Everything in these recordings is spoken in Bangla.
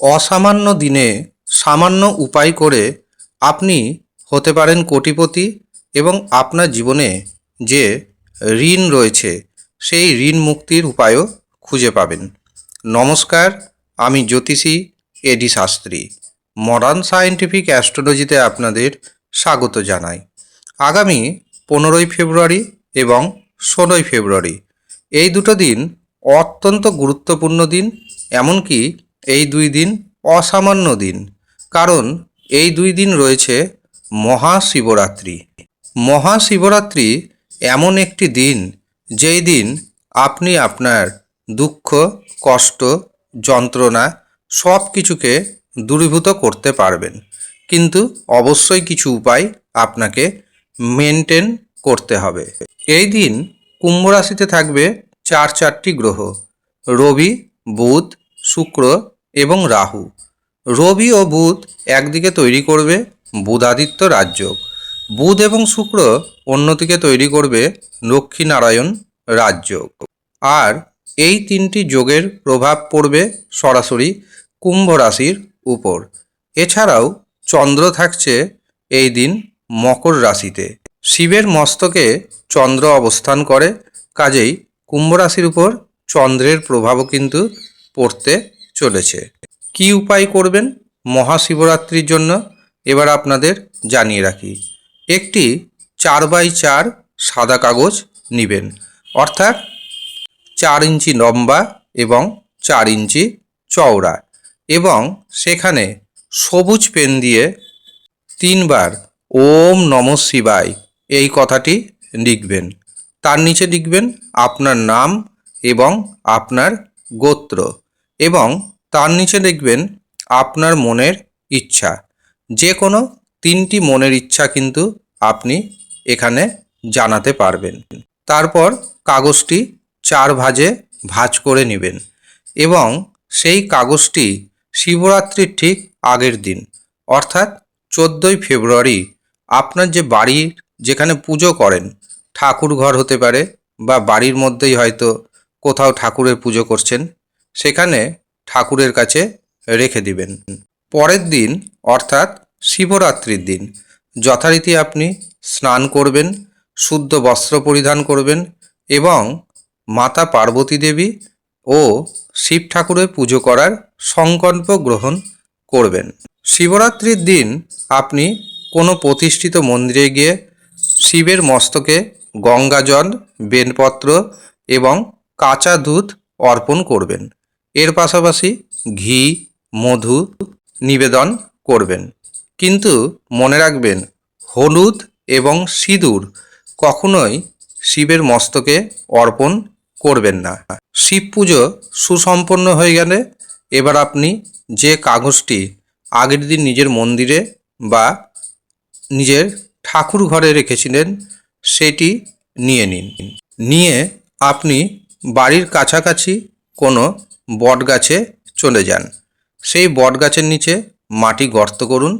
অসামান্য দিনে সামান্য উপায় করে আপনি হতে পারেন কোটিপতি এবং আপনার জীবনে যে ঋণ রয়েছে, সেই ঋণ মুক্তির উপায়ও খুঁজে পাবেন। নমস্কার, আমি জ্যোতিষী এডি শাস্ত্রী। মডার্ন সায়েন্টিফিক অ্যাস্ট্রোলজিতে আপনাদের স্বাগত জানাই। আগামী পনেরোই ফেব্রুয়ারি এবং ষোলোই ফেব্রুয়ারি, এই দুটো দিন অত্যন্ত গুরুত্বপূর্ণ দিন, এমনকি এই দুই দিন অসামান্য দিন, কারণ এই দুই দিন রয়েছে মহাশিবরাত্রি। মহাশিবরাত্রি এমন একটি দিন, যেই দিন আপনি আপনার দুঃখ, কষ্ট, যন্ত্রণা সব কিছুকে দূরীভূত করতে পারবেন। কিন্তু অবশ্যই কিছু উপায় আপনাকে মেনটেন করতে হবে। এই দিন কুম্ভ রাশিতে থাকবে চার চারটি গ্রহ, রবি, বুধ শুক্র এবং রাহু। রবি ও বুধ একদিকে তৈরি করবে বুধাদিত্য রাজ্য। বুধ এবং শুক্র অন্যদিকে তৈরি করবে লক্ষ্মীনারায়ণ রাজ্য। আর এই তিনটি যোগের প্রভাব পড়বে সরাসরি কুম্ভ রাশির উপর। এছাড়াও চন্দ্র থাকছে এই দিন মকর রাশিতে। শিবের মস্তকে চন্দ্র অবস্থান করে, কাজেই কুম্ভ রাশির উপর চন্দ্রের প্রভাবও কিন্তু পড়তে চলেছে। কি উপায় করবেন মহাশিবরাত্রির জন্য? এবার আপনাদের জানিয়ে রাখি। একটি চার বাই চার সাদা কাগজ নেবেন, অর্থাৎ চার ইঞ্চি লম্বা এবং চার ইঞ্চি চওড়া এবং সেখানে সবুজ পেন দিয়ে তিনবার ওম নম শিবায় এই কথাটি লিখবেন। তার নিচে লিখবেন আপনার নাম এবং আপনার গোত্র। এবং তার নিচে দেখবেন আপনার মনের ইচ্ছা। যে কোনো তিনটি মনের ইচ্ছা কিন্তু আপনি এখানে জানাতে পারবেন। তারপর কাগজটি চার ভাজে ভাঁজ করে নেবেন এবং সেই কাগজটি শিবরাত্রির ঠিক আগের দিন, অর্থাৎ চোদ্দোই ফেব্রুয়ারি আপনার যে বাড়ির যেখানে পুজো করেন ঠাকুর ঘর হতে পারে বা বাড়ির মধ্যেই হয়তো কোথাও ঠাকুরের পুজো করছেন সেখানে ঠাকুরের কাছে রেখে দিবেন। পরের দিন, অর্থাৎ শিবরাত্রির দিন, যথারীতি আপনি স্নান করবেন, শুদ্ধ বস্ত্র পরিধান করবেন এবং মাতা পার্বতী দেবী ও শিব ঠাকুরের পুজো করার সংকল্প গ্রহণ করবেন। শিবরাত্রির দিন আপনি কোনো প্রতিষ্ঠিত মন্দিরে গিয়ে শিবের মস্তকে গঙ্গাজল, বেনপত্র এবং কাঁচা দুধ অর্পণ করবেন। এর পাশাপাশি ঘি, মধু নিবেদন করবেন। কিন্তু মনে রাখবেন, হলুদ এবং সিঁদুর কখনোই শিবের মস্তকে অর্পণ করবেন না। শিব পুজো সুসম্পন্ন হয়ে গেলে এবার আপনি যে কাগজটি আগের দিন নিজের মন্দিরে বা নিজের ঠাকুর ঘরে রেখেছিলেন, সেটি নিয়ে নিন। নিয়ে আপনি বাড়ির কাছাকাছি কোনো বট গাছে চলে যান। সেই বট গাছের নিচে মাটি গর্ত করুন।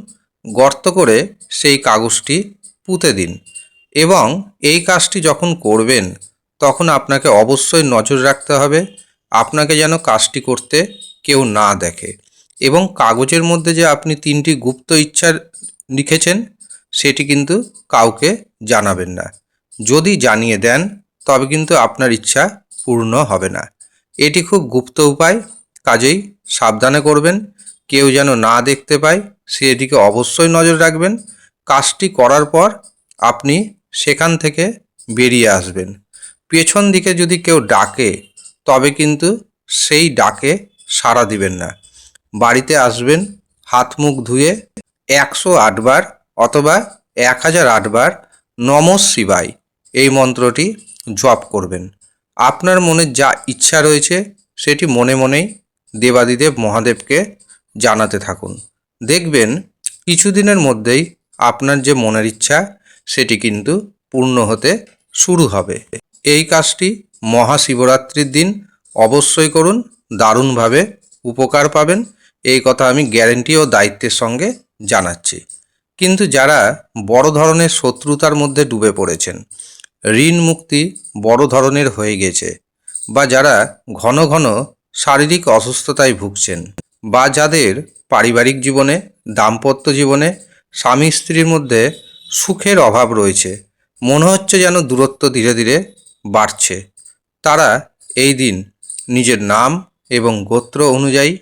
গর্ত করে সেই কাগজটি পুঁতে দিন এবং এই কাজটি যখন করবেন, তখন আপনাকে অবশ্যই নজর রাখতে হবে। আপনাকে যেন কাজটি করতে কেউ না দেখে এবং কাগজের মধ্যে যে আপনি তিনটি গুপ্ত ইচ্ছা লিখেছেন, সেটি কিন্তু কাউকে জানাবেন না। যদি জানিয়ে দেন, তবে কিন্তু আপনার ইচ্ছা পূর্ণ হবে না। এটি খুব গুপ্ত উপায়। কাজেই সাবধানে করবেন। কেউ যেন না দেখতে পায় সেদিকে অবশ্যই নজর রাখবেন। কাজটি করার পর আপনি সেখান থেকে বেরিয়ে আসবেন। পেছন দিকে যদি কেউ ডাকে, তবে কিন্তু সেই ডাকে সাড়া দিবেন না। বাড়িতে আসবেন, হাত মুখ ধুয়ে একশো আটবার অথবা এক হাজার আটবার নম এই মন্ত্রটি জপ করবেন। আপনার মনে যা ইচ্ছা রয়েছে, সেটি মনে মনেই দেবাদিদেব মহাদেবকে জানাতে থাকুন। দেখবেন, কিছুদিনের মধ্যেই আপনার যে মনের ইচ্ছা, সেটি কিন্তু পূর্ণ হতে শুরু হবে। এই কাজটি মহাশিবরাত্রির দিন অবশ্যই করুন, দারুণভাবে উপকার পাবেন, এই কথা আমি গ্যারেন্টি ও দায়িত্বের সঙ্গে জানাচ্ছি। কিন্তু যারা বড় ধরনের শত্রুতার মধ্যে ডুবে পড়েছেন ঋণ মুক্তি বড় ধরনের হয়ে গেছে বা যারা ঘন ঘন শারীরিক অসুস্থতায় ভুগছেন বা যাদের পারিবারিক জীবনে, দাম্পত্য জীবনে স্বামী স্ত্রীর মধ্যে সুখের অভাব রয়েছে, মনে হচ্ছে যেন দূরত্ব ধীরে ধীরে বাড়ছে। তারা এই দিন নিজের নাম এবং গোত্র অনুযায়ী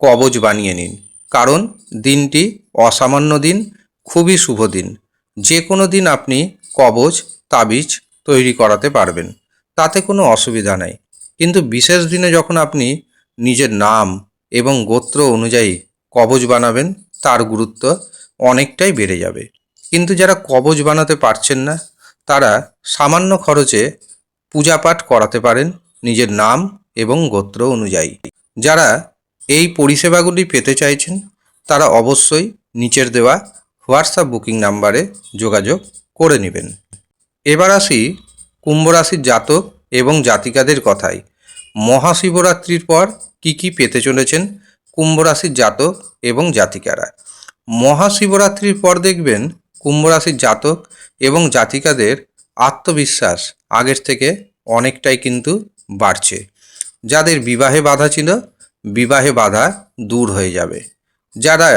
কবচ বানিয়ে নিন। কারণ দিনটি অসামান্য দিন, খুবই শুভ দিন। যে কোনো দিন আপনি কবচ তাবিজ তৈরি করাতে পারবেন। তাতে কোনো অসুবিধা নাই। কিন্তু বিশেষ দিনে যখন আপনি নিজের নাম এবং গোত্র অনুযায়ী কবচ বানাবেন, তার গুরুত্ব অনেকটাই বেড়ে যাবে। কিন্তু যারা কবচ বানাতে পারছেন না, তারা সামান্য খরচে পূজাপাঠ করাতে পারেন নিজের নাম এবং গোত্র অনুযায়ী। যারা এই পরিষেবাগুলি পেতে চাইছেন, তারা অবশ্যই নিচের দেওয়া হোয়াটসঅ্যাপ বুকিং নাম্বারে যোগাযোগ করে নেবেন। এবার আসি কুম্ভ রাশির জাতক এবং জাতিকাদের কথায়। মহাশিবরাত্রির পর কি কি পেতে চলেছেন কুম্ভ রাশির জাতক এবং জাতিকারা? মহাশিবরাত্রির পর দেখবেন কুম্ভ রাশির জাতক এবং জাতিকাদের আত্মবিশ্বাস আগের থেকে অনেকটাই কিন্তু বাড়ছে। যাদের বিবাহে বাধা ছিল, বিবাহে বাধা দূর হয়ে যাবে। যারা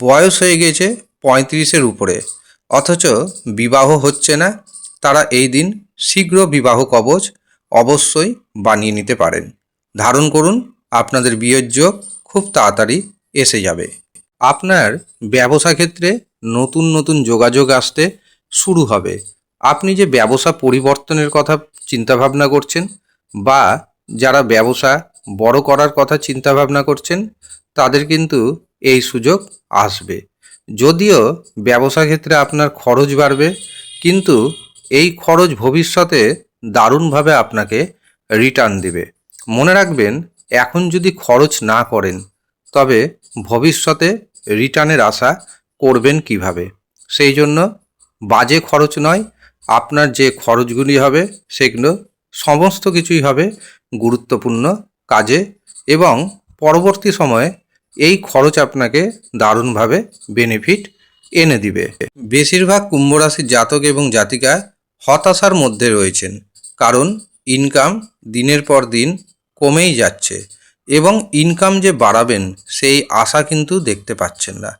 বয়স হয়ে গেছে পঁয়ত্রিশের উপরে অথচ বিবাহ হচ্ছে না, তারা এই দিন শীঘ্র বিবাহ কবচ অবশ্যই বানিয়ে নিতে পারেন। ধারণ করুন, আপনাদের বিয়ের যোগ খুব তাড়াতাড়ি এসে যাবে। আপনার ব্যবসা ক্ষেত্রে নতুন নতুন যোগাযোগ আসতে শুরু হবে। আপনি যে ব্যবসা পরিবর্তনের কথা চিন্তাভাবনা করছেন বা যারা ব্যবসা বড় করার কথা চিন্তাভাবনা করছেন, তাদের কিন্তু এই সুযোগ আসবে। যদিও ব্যবসা ক্ষেত্রে আপনার খরচ বাড়বে, কিন্তু এই খরচ ভবিষ্যতে দারুণভাবে আপনাকে রিটার্ন দেবে। মনে রাখবেন, এখন যদি খরচ না করেন, তবে ভবিষ্যতে রিটার্নের আশা করবেন কীভাবে? সেই জন্য বাজে খরচ নয়, আপনার যে খরচগুলি হবে, সেগুলো সমস্ত কিছুই হবে গুরুত্বপূর্ণ কাজে এবং পরবর্তী সময়ে এই খরচ আপনাকে দারুণভাবে বেনিফিট এনে দিবে। বেশিরভাগ কুম্ভ রাশির জাতক এবং জাতিকা হতাশার মধ্যে রয়েছেন, কারণ ইনকাম দিনের পর দিন কমেই যাচ্ছে এবং ইনকাম যে বাড়াবেন সেই আশা কিন্তু দেখতে পাচ্ছেন না।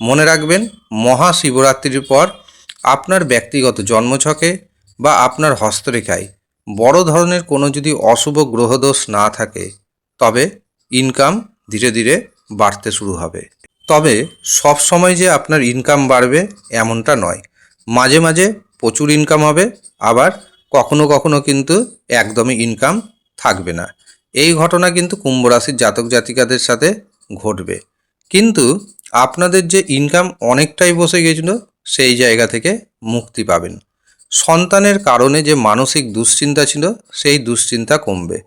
মনে রাখবেন, মহাশিবরাত্রির পর আপনার ব্যক্তিগত জন্মছকে বা আপনার হস্তরেখায় বড় ধরনের কোনো যদি অশুভ গ্রহদোষ না থাকে, তবে ইনকাম ধীরে ধীরে বাড়তে শুরু হবে। তবে সব সময় যে আপনার ইনকাম বাড়বে এমনটা নয়। মাঝে মাঝে প্রচুর ইনকাম হবে, আবার কখনো কখনো কিন্তু একদমই ইনকাম থাকবে না। এই ঘটনা কিন্তু কুম্ভ রাশির জাতক জাতিকাদের সাথে ঘটবে। কিন্তু আপনাদের যে ইনকাম অনেকটাই বসে গেছিল, সেই জায়গা থেকে মুক্তি পাবেন। সন্তানের কারণে যে মানসিক দুশ্চিন্তা ছিল, সেই দুশ্চিন্তা কমবে।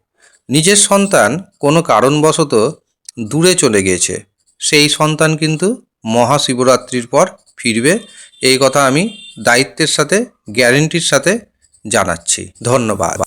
নিজের সন্তান কোনো কারণবশত দূরে চলে গিয়েছে। সেই সন্তান কিন্তু মহাশিবরাত্রির পর ফিরবে। এই কথা আমি দায়িত্বের সাথে গ্যারেন্টির সাথে জানাচ্ছি। ধন্যবাদ।